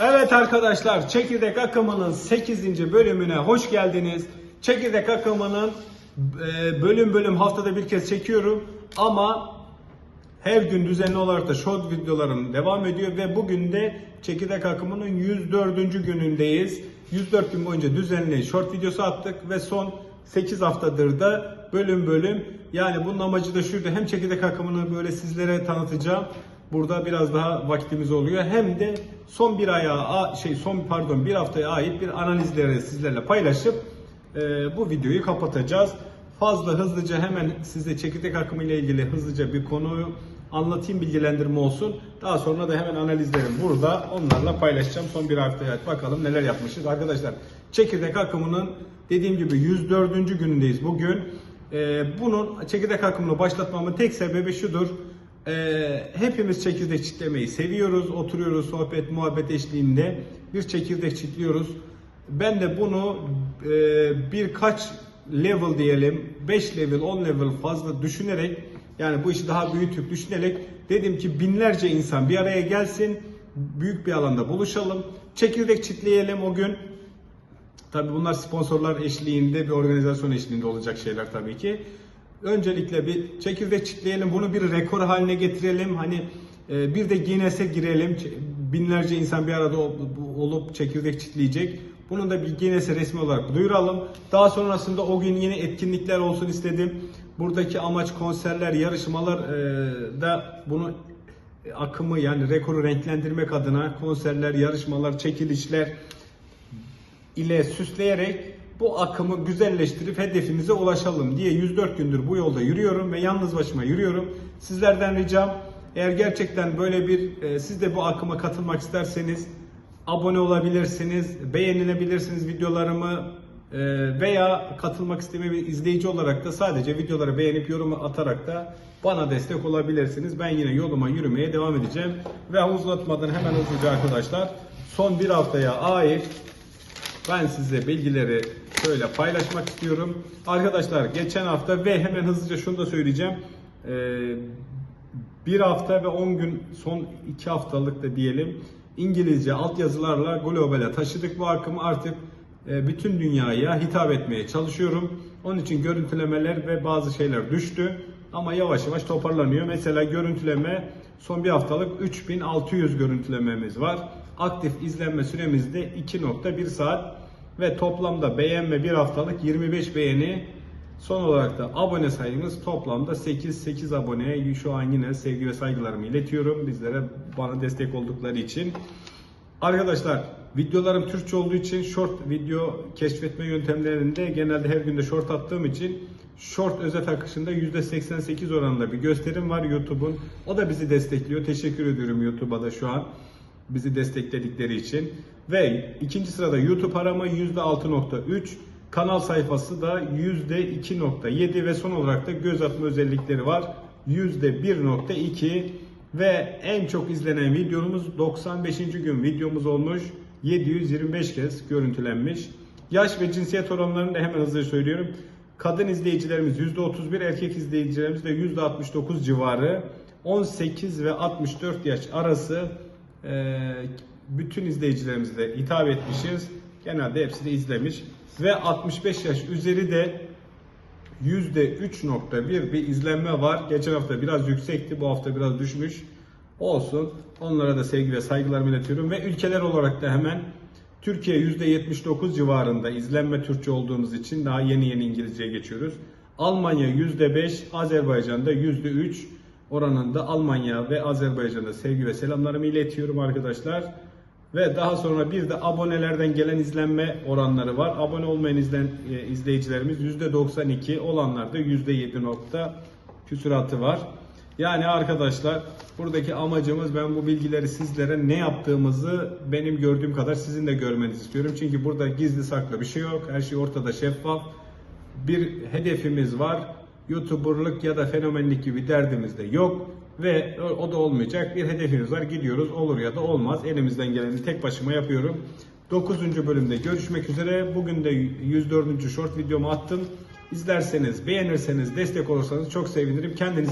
Evet arkadaşlar çekirdek akımının 8. bölümüne hoş geldiniz. Çekirdek akımının e, bölüm bölüm haftada bir kez çekiyorum ama her gün düzenli olarak da short videolarım devam ediyor ve bugün de çekirdek akımının 104. günündeyiz. 104 gün boyunca düzenli short videosu attık ve son 8 haftadır da bölüm bölüm yani bunun amacı da şuydu hem çekirdek akımını böyle sizlere tanıtacağım. Burada biraz daha vaktimiz oluyor. Hem de son bir aya şey son pardon bir haftaya ait bir analizleri sizlerle paylaşıp e, bu videoyu kapatacağız. Fazla hızlıca hemen size çekirdek akımı ile ilgili hızlıca bir konuyu anlatayım bilgilendirme olsun. Daha sonra da hemen analizlerim burada onlarla paylaşacağım. Son bir haftaya bakalım neler yapmışız. Arkadaşlar çekirdek akımının dediğim gibi 104. günündeyiz bugün. E, bunun çekirdek akımını başlatmamın tek sebebi şudur. Ee, hepimiz çekirdek çitlemeyi seviyoruz. Oturuyoruz sohbet muhabbet eşliğinde bir çekirdek çitliyoruz. Ben de bunu e, birkaç level diyelim 5 level 10 level fazla düşünerek yani bu işi daha büyütüp düşünerek dedim ki binlerce insan bir araya gelsin büyük bir alanda buluşalım çekirdek çitleyelim o gün Tabii bunlar sponsorlar eşliğinde bir organizasyon eşliğinde olacak şeyler tabii ki. Öncelikle bir çekirdek çitleyelim, bunu bir rekor haline getirelim. Hani e, bir de Guinness'e girelim. Binlerce insan bir arada ol- olup çekirdek çitleyecek. Bunun da bir Guinness'e resmi olarak duyuralım. Daha sonrasında o gün yine etkinlikler olsun istedim. Buradaki amaç konserler, yarışmalar e, da bunu e, akımı yani rekoru renklendirmek adına konserler, yarışmalar, çekilişler, ile süsleyerek bu akımı güzelleştirip hedefimize ulaşalım diye 104 gündür bu yolda yürüyorum ve yalnız başıma yürüyorum. Sizlerden ricam eğer gerçekten böyle bir e, siz de bu akıma katılmak isterseniz abone olabilirsiniz, beğenilebilirsiniz videolarımı e, veya katılmak istemeyen izleyici olarak da sadece videoları beğenip yorum atarak da bana destek olabilirsiniz. Ben yine yoluma yürümeye devam edeceğim ve uzatmadan hemen hızlıca arkadaşlar son bir haftaya ait ben size bilgileri şöyle paylaşmak istiyorum. Arkadaşlar geçen hafta ve hemen hızlıca şunu da söyleyeceğim. Ee, bir hafta ve 10 gün son 2 haftalık da diyelim İngilizce altyazılarla globale taşıdık bu akımı artık e, bütün dünyaya hitap etmeye çalışıyorum. Onun için görüntülemeler ve bazı şeyler düştü ama yavaş yavaş toparlanıyor. Mesela görüntüleme son bir haftalık 3600 görüntülememiz var. Aktif izlenme süremiz de 2.1 saat ve toplamda beğenme bir haftalık 25 beğeni Son olarak da abone sayımız toplamda 8 8 aboneye şu an yine sevgi ve saygılarımı iletiyorum bizlere bana destek oldukları için. Arkadaşlar videolarım Türkçe olduğu için short video keşfetme yöntemlerinde genelde her günde short attığım için short özet akışında %88 oranında bir gösterim var YouTube'un. O da bizi destekliyor. Teşekkür ediyorum YouTube'a da şu an bizi destekledikleri için. Ve ikinci sırada YouTube arama %6.3, kanal sayfası da %2.7 ve son olarak da göz atma özellikleri var. %1.2 ve en çok izlenen videomuz 95. gün videomuz olmuş. 725 kez görüntülenmiş. Yaş ve cinsiyet oranlarını da hemen hızlıca söylüyorum. Kadın izleyicilerimiz %31, erkek izleyicilerimiz de %69 civarı. 18 ve 64 yaş arası bütün izleyicilerimize hitap etmişiz. Genelde hepsi de izlemiş. Ve 65 yaş üzeri de %3.1 bir izlenme var. Geçen hafta biraz yüksekti, bu hafta biraz düşmüş. Olsun. Onlara da sevgi ve saygılarımı iletiyorum. Ve ülkeler olarak da hemen Türkiye %79 civarında izlenme Türkçe olduğumuz için daha yeni yeni İngilizceye geçiyoruz. Almanya %5, Azerbaycan'da %3 oranında Almanya ve Azerbaycan'da sevgi ve selamlarımı iletiyorum arkadaşlar. Ve daha sonra bir de abonelerden gelen izlenme oranları var. Abone olmayan izlen, e, izleyicilerimiz %92 olanlarda %7 nokta küsuratı var. Yani arkadaşlar buradaki amacımız ben bu bilgileri sizlere ne yaptığımızı benim gördüğüm kadar sizin de görmenizi istiyorum. Çünkü burada gizli saklı bir şey yok. Her şey ortada şeffaf. Bir hedefimiz var. YouTuber'lık ya da fenomenlik gibi derdimiz de yok ve o- da olmayacak. Bir hedefimiz var. Gidiyoruz. Olur ya da olmaz. Elimizden geleni tek başıma yapıyorum. 9. bölümde görüşmek üzere. Bugün de 104. short videomu attım. İzlerseniz, beğenirseniz, destek olursanız çok sevinirim. Kendinize